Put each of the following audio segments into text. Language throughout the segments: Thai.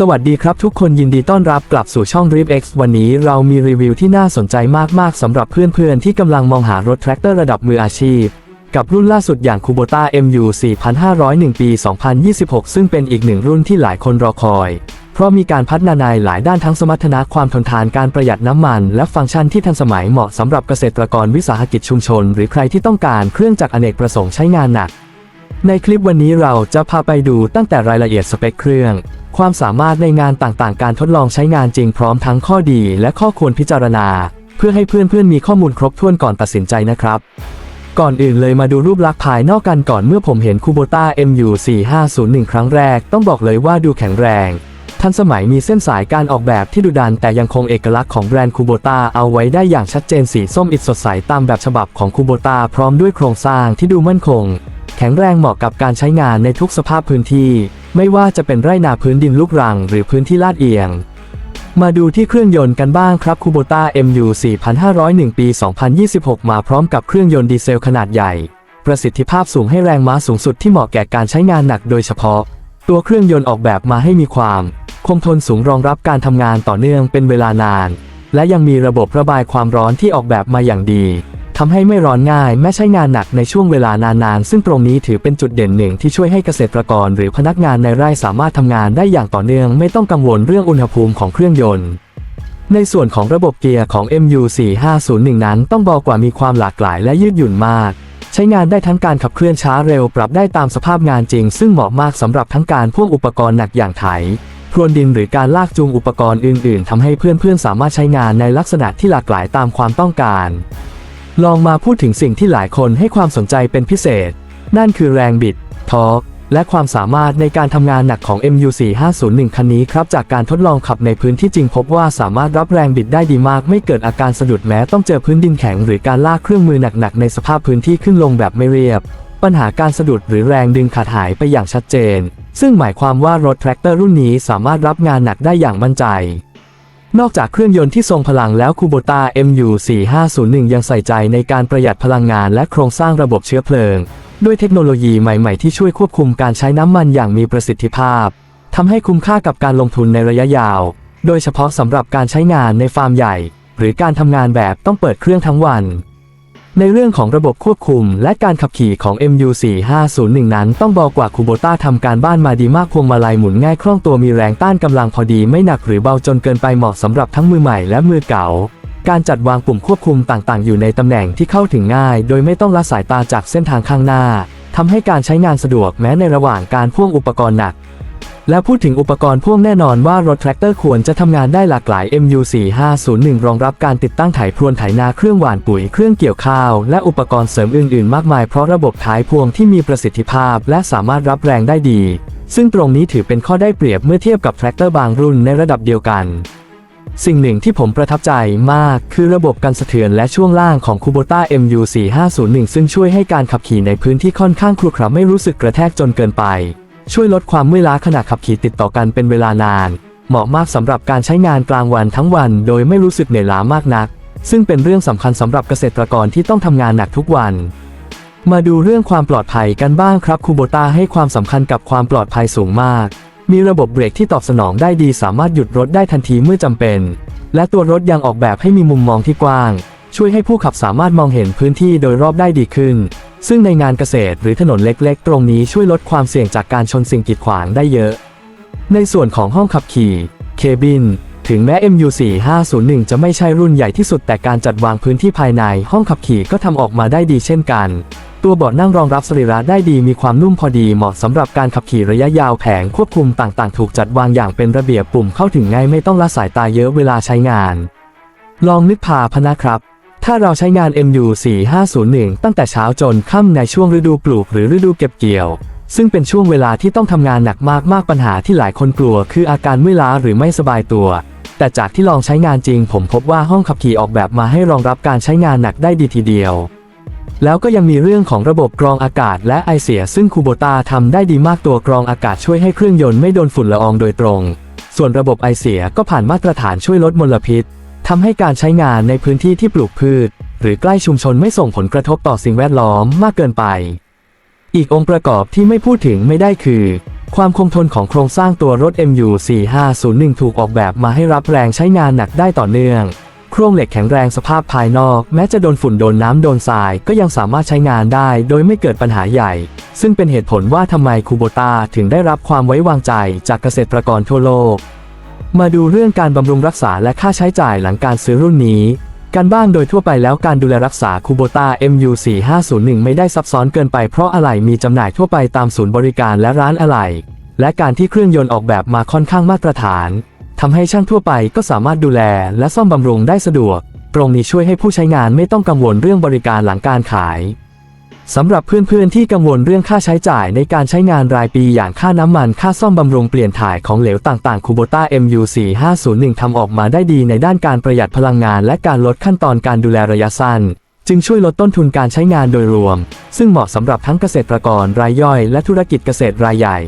สวัสดีครับทุกคนยินดีต้อนรับกลับสู่ช่อง r i p X วันนี้เรามีรีวิวที่น่าสนใจมาก ๆ สำหรับเพื่อนๆ ที่กำลังมองหารถแทรกเตอร์ระดับมืออาชีพ กับรุ่นล่าสุดอย่าง Kubota MU 4501 ปี 2026 ซึ่งเป็นอีกหนึ่งรุ่นที่หลายคนรอคอย เพราะมีการพัฒนาในหลายด้านทั้งสมรรถนะความทนทานการประหยัดน้ำมัน และฟังก์ชันที่ทันสมัยเหมาะสำหรับเกษตรกรวิสาหกิจชุมชน หรือใครที่ต้องการเครื่องจักรอเนกประสงค์ใช้งานหนักในคลิปวันนี้เราจะพาไปดูตั้งแต่รายละเอียดสเปคเครื่อง ความสามารถในงานต่างๆ การทดลองใช้งานจริงพร้อมทั้งข้อดีและข้อควรพิจารณา เพื่อให้เพื่อนๆมีข้อมูลครบถ้วนก่อนตัดสินใจนะครับก่อนอื่นเลยมาดูรูปลักษณ์ภายนอกกันก่อนเมื่อผมเห็นคูโบต้า MU 4501 ครั้งแรก ต้องบอกเลยว่าดูแข็งแรง ทันสมัยมีเส้นสายการออกแบบที่ดุดันแต่ยังคงเอกลักษณ์ของแบรนด์คูโบต้าเอาไว้ได้อย่างชัดเจนสีส้มอิดสดใสตามแบบฉบับของคูโบต้าพร้อมด้วยโครงสร้างที่ดูมั่นคง แข็งแรงเหมาะกับการใช้งานในทุกสภาพพื้นที่ ไม่ว่าจะเป็นไร่นาพื้นดินลูกรังหรือพื้นที่ลาดเอียง มาดูที่เครื่องยนต์กันบ้างครับคูโบต้า MU 4501 ปี 2026 มาพร้อมกับเครื่องยนต์ดีเซลขนาดใหญ่ ประสิทธิภาพสูงให้แรงม้าสูงสุดที่เหมาะแก่การใช้งานหนักโดยเฉพาะ ตัวเครื่องยนต์ออกแบบมาให้มีความ คงทนสูงรองรับการทำงานต่อเนื่องเป็นเวลานาน และยังมีระบบระบายความร้อนที่ออกแบบมาอย่างดี ทำให้ไม่ร้อนง่ายแม้ใช้งานหนักในช่วงเวลานานๆ ซึ่งตรงนี้ถือเป็นจุดเด่นหนึ่งที่ช่วยให้เกษตรกรหรือพนักงานในไร่สามารถทำงานได้อย่างต่อเนื่อง ไม่ต้องกังวลเรื่องอุณหภูมิของเครื่องยนต์ในส่วนของระบบเกียร์ของ MU 4501 นั้นต้องบอกว่ามีความหลากหลายและยืดหยุ่นมาก ใช้งานได้ทั้งการขับเคลื่อนช้าเร็วปรับได้ตามสภาพงานจริง ซึ่งเหมาะมากสำหรับทั้งการพ่วงอุปกรณ์หนักอย่างไถพรวนดินหรือการลากจูงอุปกรณ์อื่น ๆทำให้เพื่อนๆสามารถใช้งานในลักษณะที่หลากหลายตามความต้องการ ลองมาพูดถึงสิ่งที่หลายคนให้ความสนใจเป็นพิเศษ นั่นคือแรงบิดทอร์กและความสามารถในการทำงานหนักของ MU4501 คันนี้ครับ จากการทดลองขับในพื้นที่จริงพบว่าสามารถรับแรงบิดได้ดีมาก ไม่เกิดอาการสะดุดแม้ต้องเจอพื้นดินแข็ง หรือการลากเครื่องมือหนักๆ ในสภาพพื้นที่ขึ้นลงแบบไม่เรียบ ปัญหาการสะดุดหรือแรงดึงขาดหายไปอย่างชัดเจน ซึ่งหมายความว่ารถแทรกเตอร์รุ่นนี้สามารถรับงานหนักได้อย่างมั่นใจ นอกจากเครื่องยนต์ที่ทรงพลังแล้วคูโบตา MU 4501 ยังใส่ใจในการประหยัดพลังงานและโครงสร้างระบบเชื้อเพลิง ด้วยเทคโนโลยีใหม่ ๆ ที่ช่วยควบคุมการใช้น้ำมันอย่างมีประสิทธิภาพทำให้คุ้มค่ากับการลงทุนในระยะยาว โดยเฉพาะสำหรับการใช้งานในฟาร์มใหญ่ หรือการทำงานแบบต้องเปิดเครื่องทั้งวัน ในเรื่องของระบบควบคุมและการขับขี่ของ MU4501 นั้นต้องบอกว่าคูโบต้าทำการบ้านมาดีมากพวงมาลัยหมุนง่ายคล่องตัวมีแรงต้านกำลังพอดีไม่หนักหรือเบาจนเกินไปเหมาะสำหรับทั้งมือใหม่และมือเก่า การจัดวางปุ่มควบคุมต่างๆ อยู่ในตำแหน่งที่เข้าถึงง่าย โดยไม่ต้องละสายตาจากเส้นทางข้างหน้าทำให้การใช้งานสะดวกแม้ในระหว่างการพ่วงอุปกรณ์หนัก และพูดถึงอุปกรณ์พ่วงแน่นอนว่ารถแทรกเตอร์ควรจะทำงานได้หลากหลาย MU4501 รองรับการติดตั้งไถพรวนไถนาเครื่องหว่านปุ๋ยเครื่องเกี่ยวข้าว และอุปกรณ์เสริมอื่นๆ มากมายเพราะระบบท้ายพวงที่มีประสิทธิภาพ และสามารถรับแรงได้ดี ซึ่งตรงนี้ถือเป็นข้อได้เปรียบเมื่อเทียบกับแทรกเตอร์บางรุ่นในระดับเดียวกันสิ่งหนึ่งที่ผมประทับใจมากคือระบบกันสะเทือนและช่วงล่างของ Kubota MU4501 ซึ่งช่วยให้การขับขี่ในพื้นที่ค่อนข้างครุขระไม่รู้สึกกระแทกจนเกินไป ช่วยลดความเมื่อยล้าขณะขับขี่ติดต่อกันเป็นเวลานาน เหมาะมากสำหรับการใช้งานกลางวันทั้งวัน โดยไม่รู้สึกเหนื่อยล้ามากนัก ซึ่งเป็นเรื่องสำคัญสำหรับเกษตรกรที่ต้องทำงานหนักทุกวัน มาดูเรื่องความปลอดภัยกันบ้างครับคูโบต้าให้ความสำคัญกับความปลอดภัยสูงมาก มีระบบเบรกที่ตอบสนองได้ดีสามารถหยุดรถได้ทันทีเมื่อจำเป็น และตัวรถยังออกแบบให้มีมุมมองที่กว้าง ช่วยให้ผู้ขับสามารถมองเห็นพื้นที่โดยรอบได้ดีขึ้น ซึ่งในงานเกษตรหรือถนนเล็กๆ ตรงนี้ช่วยลดความเสี่ยงจากการชนสิ่งกีดขวางได้เยอะ ในส่วนของห้องขับขี่ เคบิน ถึงแม้ MU4501 จะไม่ใช่รุ่นใหญ่ที่สุดแต่การจัดวางพื้นที่ภายในห้องขับขี่ก็ทำออกมาได้ดีเช่นกัน ตัวเบาะนั่งรองรับสรีระได้ดีมีความนุ่มพอดีเหมาะสำหรับการขับขี่ระยะยาวแผงควบคุมต่างๆ ถูกจัดวางอย่างเป็นระเบียบปุ่มเข้าถึงง่ายไม่ต้องละสายตาเยอะเวลาใช้งาน ลองนึกภาพนะครับ ถ้าเราใช้งาน MU4501 ตั้งแต่เช้าจนค่ำในช่วงฤดูปลูกหรือฤดูเก็บเกี่ยว ซึ่งเป็นช่วงเวลาที่ต้องทำงานหนักมากๆปัญหาที่หลายคนกลัว คืออาการเมื่อยล้าหรือไม่สบายตัว แต่จากที่ลองใช้งานจริง ผมพบว่าห้องขับขี่ออกแบบมาให้รองรับการใช้งานหนักได้ดีทีเดียว แล้วก็ยังมีเรื่องของระบบกรองอากาศและไอเสีย ซึ่งคูโบตาทำได้ดีมากตัวกรองอากาศช่วยให้เครื่องยนต์ไม่โดนฝุ่นละอองโดยตรง ส่วนระบบไอเสียก็ผ่านมาตรฐานช่วยลดมลพิษ ทำให้การใช้งานในพื้นที่ที่ปลูกพืช หรือใกล้ชุมชนไม่ส่งผลกระทบต่อสิ่งแวดล้อมมากเกินไป อีกองค์ประกอบที่ไม่พูดถึงไม่ได้คือ ความคงทนของโครงสร้างตัวรถ MU4501 ถูกออกแบบมาให้รับแรงใช้งานหนักได้ต่อเนื่อง โครงเหล็กแข็งแรงสภาพภายนอก แม้จะโดนฝุ่นโดนน้ำโดนทรายก็ยังสามารถใช้งานได้โดยไม่เกิดปัญหาใหญ่ ซึ่งเป็นเหตุผลว่าทำไมคูโบตาถึงได้รับความไว้วางใจจากเกษตรกรทั่วโลก มาดูเรื่องการบำรุงรักษาและค่าใช้จ่ายหลังการซื้อรุ่นนี้การบ้านโดยทั่วไปแล้วการดูแลรักษาคูโบต้า MU4501 ไม่ได้ซับซ้อนเกินไปเพราะอะไหล่มีจำหน่ายทั่วไปตามศูนย์บริการและร้านอะไหล่และการที่เครื่องยนต์ออกแบบมาค่อนข้างมาตรฐานทำให้ช่างทั่วไปก็สามารถดูแลและซ่อมบำรุงได้สะดวก ตรงนี้ช่วยให้ผู้ใช้งานไม่ต้องกังวลเรื่องบริการหลังการขาย สำหรับเพื่อนๆที่กังวลเรื่องค่าใช้จ่ายในการใช้งานรายปีอย่างค่าน้ำมันค่าซ่อมบำรุงเปลี่ยนถ่ายของเหลวต่างๆ Kubota MU4501 ทำออกมาได้ดีในด้านการประหยัดพลังงานและการลดขั้นตอนการดูแลระยะสั้น จึงช่วยลดต้นทุนการใช้งานโดยรวม ซึ่งเหมาะสำหรับทั้งเกษตรกรรายย่อยและธุรกิจเกษตรรายใหญ่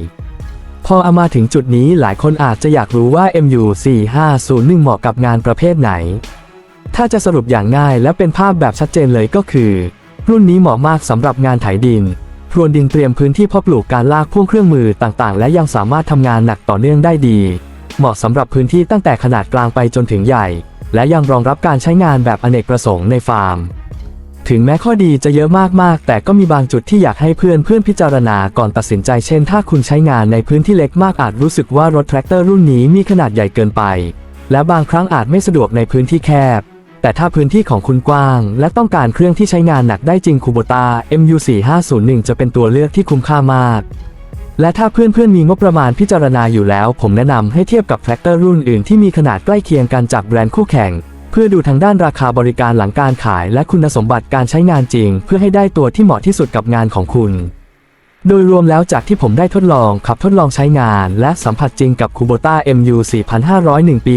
พอเอามาถึงจุดนี้หลายคนอาจจะอยากรู้ว่า MU4501 เหมาะกับงานประเภทไหน ถ้าจะสรุปอย่างง่ายและเป็นภาพแบบชัดเจนเลยก็คือ รุ่นนี้เหมาะมากสำหรับงานไถดิน พรวนดินเตรียมพื้นที่เพาะปลูกการลากพ่วงเครื่องมือต่างๆ และยังสามารถทำงานหนักต่อเนื่องได้ดี เหมาะสำหรับพื้นที่ตั้งแต่ขนาดกลางไปจนถึงใหญ่ และยังรองรับการใช้งานแบบอเนกประสงค์ในฟาร์ม ถึงแม้ข้อดีจะเยอะมากๆ แต่ก็มีบางจุดที่อยากให้เพื่อนเพื่อนๆพิจารณาก่อนตัดสินใจ เช่น ถ้าคุณใช้งานในพื้นที่เล็กมากอาจรู้สึกว่ารถแทรกเตอร์รุ่นนี้มีขนาดใหญ่เกินไป และบางครั้งอาจไม่สะดวกในพื้นที่แคบ แต่ถ้าพื้นที่ของคุณกว้าง และต้องการเครื่องที่ใช้งานหนักได้จริงคูโบตา MU4501 จะเป็นตัวเลือกที่คุ้มค่ามาก และถ้าเพื่อนๆมีงบประมาณพิจารณาอยู่แล้ว ผมแนะนำให้เทียบกับแทรกเตอร์รุ่นอื่นที่มีขนาดใกล้เคียงกันจากแบรนด์คู่แข่ง เพื่อดูทางด้านราคาบริการหลังการขาย และคุณสมบัติการใช้งานจริง เพื่อให้ได้ตัวที่เหมาะที่สุดกับงานของคุณ โดยรวมแล้วจากที่ผมได้ทดลองขับทดลองใช้งาน และสัมผัสจริงกับ Kubota MU 4501 ปี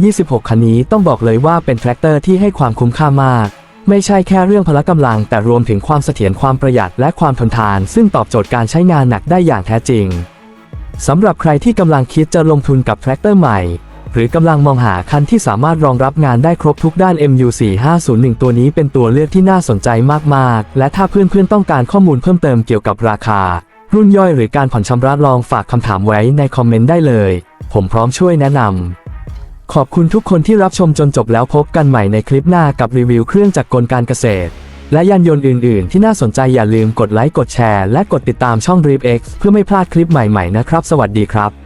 2026 คันนี้ต้องบอกเลยว่าเป็นแทรกเตอร์ที่ให้ความคุ้มค่ามาก ไม่ใช่แค่เรื่องพละกำลัง แต่รวมถึงความเสถียรความประหยัดและความทนทาน ซึ่งตอบโจทย์การใช้งานหนักได้อย่างแท้จริงสำหรับใครที่กำลังคิดจะลงทุนกับแทรกเตอร์ใหม่ หรือกำลังมองหาคันที่สามารถรองรับงานได้ครบทุกด้าน MU4501 ตัวนี้เป็นตัวเลือกที่น่าสนใจมากๆ และถ้าเพื่อนๆต้องการข้อมูลเพิ่มเติมเกี่ยวกับราคา รุ่นย่อยหรือการผ่อนชำระลองฝากคำถามไว้ในคอมเมนต์ได้เลย ผมพร้อมช่วยแนะนำขอบคุณทุกคนที่รับชมจนจบแล้วพบกันใหม่ในคลิปหน้ากับรีวิวเครื่องจักรกลการเกษตร และยานยนต์อื่น ๆ ที่น่าสนใจอย่าลืมกดไลค์กดแชร์และกดติดตามช่อง Drip X เพื่อไม่พลาดคลิปใหม่ ๆ นะครับ สวัสดีครับ